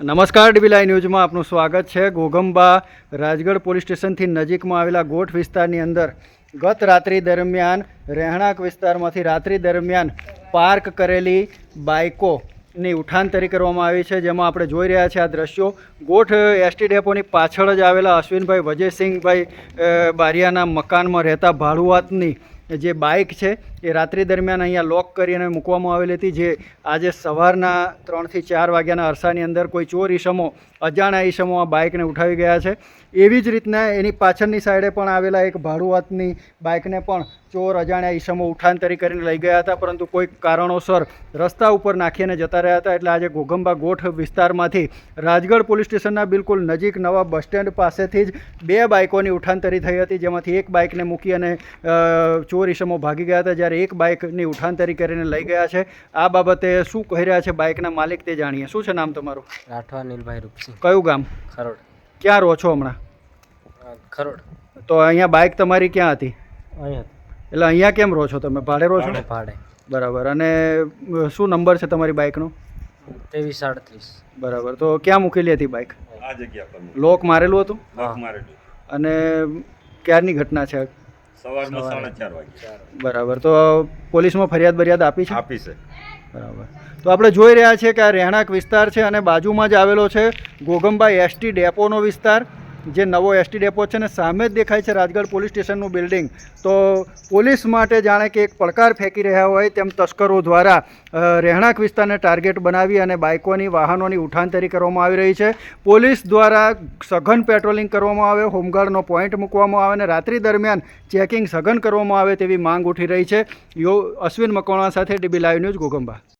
નમસ્કાર ડીબીલાઈ ન્યૂઝમાં આપનું સ્વાગત છે. ઘોઘંબા રાજગઢ પોલીસ સ્ટેશનથી નજીકમાં આવેલા ગોઠ વિસ્તારની અંદર ગત રાત્રિ દરમિયાન, રહેણાંક વિસ્તારમાંથી રાત્રિ દરમિયાન પાર્ક કરેલી બાઇકોની ઉઠાંતરી કરવામાં આવી છે. જેમાં આપણે જોઈ રહ્યા છીએ આ દ્રશ્યો. ગોઠ એસટી ડેપોની પાછળ જ આવેલા અશ્વિનભાઈ, વજયસિંહભાઈ બારિયાના મકાનમાં રહેતા ભાડુઆતની જે બાઇક છે એ રાત્રિ દરમિયાન અહીંયા લોક કરીને મૂકવામાં આવેલી હતી જે આજે સવારના ત્રણથી ચાર વાગ્યાના અરસાની અંદર કોઈ ચોર ઈસમો અજાણ્યા ઈસમો આ બાઇકને ઉઠાવી ગયા છે. એવી જ રીતના એની પાછળની સાઈડે પણ આવેલા એક ભાડુઆતની બાઇકને પણ ચોર અજાણ્યા ઈસમો ઉઠાંતરી કરીને લઈ ગયા હતા પરંતુ કોઈક કારણોસર રસ્તા ઉપર નાખીને જતા રહ્યા હતા. એટલે આજે ઘોઘંબા ગોઠ વિસ્તારમાંથી રાજગઢ પોલીસ સ્ટેશનના બિલકુલ નજીક નવા બસ સ્ટેન્ડ પાસેથી જ બે બાઇકોની ઉઠાંતરી થઈ હતી જેમાંથી એક બાઇકને મૂકી અને અ, ચોર ભાગી ગયા હતા જ્યારે એક બાઇકની ઉઠાંતરી કરીને લઈ ગયા છે. આ બાબતે શું કહી રહ્યા છે બાઇકના માલિક તે જાણીએ. શું છે નામ તમારું? રાઠવા નીલભાઈ રૂપસિંહ. કયું ગામ? ખરોડ. ક્યાં રહો છો હમણાં? ખરોડ. તો અહીંયા બાઇક તમારી ક્યાં હતી? અહીંયા. એટલે અહીંયા કેમ રહો છો તમે? ભાડે રહો છો? ભાડે ભાડે. બરાબર. અને શું નંબર છે તમારી બાઇકનો? ત્રેવીસ આડત્રીસ. બરાબર. તો ક્યાં મૂકેલી હતી બાઇક? આ જગ્યા પર લોક મારેલું હતું? લોક મારેલું. અને ક્યારની ઘટના છે? સવારમાં સાડા ચાર વાગે બરાબર. તો પોલીસમાં ફરિયાદ બરિયાદ આપી છે? આપી છે. બરાબર. તો આપણે જોઈ રહ્યા છીએ કે આ રહેણાંક વિસ્તાર છે અને બાજુમાં જ આવેલો છે ગોગંબા એસટી ડેપોનો વિસ્તાર. જે નવો એસટી ડેપો છે ને સામે જ દેખાય છે રાજગઢ પોલીસ સ્ટેશનનું બિલ્ડિંગ. તો પોલીસ માટે જાણે કે એક પડકાર ફેંકી રહ્યા હોય તેમ તસ્કરો દ્વારા રહેણાંક વિસ્તારને ટાર્ગેટ બનાવી અને બાઇકોની, વાહનોની ઉઠાંતરી કરવામાં આવી રહી છે. પોલીસ દ્વારા સઘન પેટ્રોલિંગ કરવામાં આવે, હોમગાર્ડનો પોઈન્ટ મૂકવામાં આવે અને રાત્રિ દરમિયાન ચેકિંગ સઘન કરવામાં આવે તેવી માંગ ઉઠી રહી છે. યો, અશ્વિન મકવાણા સાથે ડીબી લાઈવ ન્યૂઝ ગોગંબા.